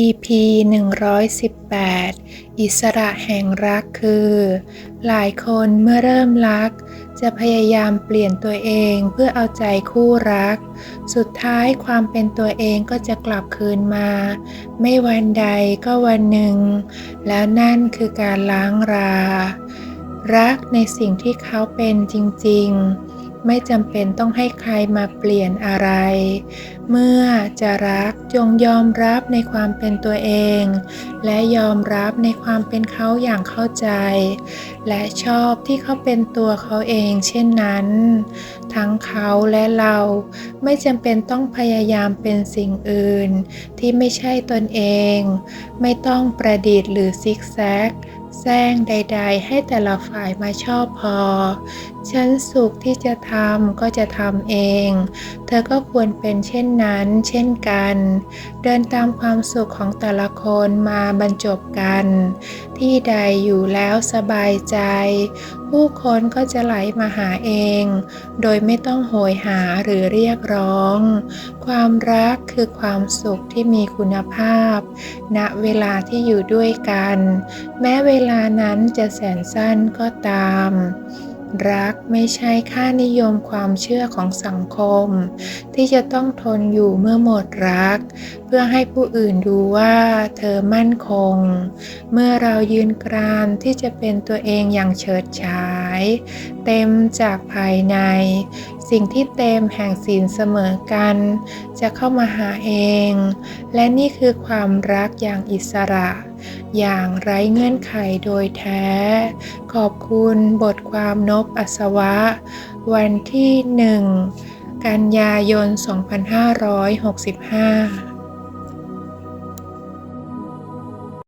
EP 118 อิสระแห่งรักคือ หลายคนเมื่อเริ่มรัก จะพยายามเปลี่ยนตัวเองเพื่อเอาใจคู่รัก สุดท้ายความเป็นตัวเองก็จะกลับคืนมา ไม่วันใดก็วันหนึ่ง แล้วนั่นคือการล้างรา รักในสิ่งที่เขาเป็นจริง ๆ ไม่จำเป็นต้องให้ใครมาเปลี่ยนอะไร เมื่อจะรักจงยอมรับในความเป็นตัวเอง และยอมรับในความเป็นเขาอย่างเข้าใจ และชอบที่เขาเป็นตัวเขาเองเช่นนั้น ทั้งเขาและเราไม่จำเป็นต้องพยายามเป็นสิ่งอื่น ที่ไม่ใช่ตนเอง ไม่ต้องประดิษฐ์หรือซิกแซก แซงใด ๆ ให้แต่ละฝ่ายมาชอบพอ ฉันสุขที่จะทำก็จะทำเอง เธอก็ควรเป็นเช่นนั้น เช่นกัน เดินตามความสุขของแต่ละคนมาบรรจบกัน ที่ใดอยู่แล้วสบายใจ ผู้คนก็จะไหลมาหาเอง โดยไม่ต้องโหยหาหรือเรียกร้อง ความรักคือความสุขที่มีคุณภาพ ณเวลาที่อยู่ด้วยกัน แม้เวลานั้นจะแสนสั้นก็ตาม รักไม่ใช่ค่านิยมความเชื่อของสังคม ที่จะต้องทนอยู่เมื่อหมดรัก เพื่อให้ผู้อื่นดูว่าเธอมั่นคง เมื่อเรายืนกรานที่จะเป็นตัวเองอย่างเฉิดฉาย เต็มจากภายใน สิ่งที่เต็มแห่งศีลเสมอกัน จะเข้ามาหาเอง และนี่คือความรักอย่างอิสระ อย่างไร้เงื่อนไขโดยแท้ ขอบคุณบทความนบอัศวะ วันที่1กันยายน 2565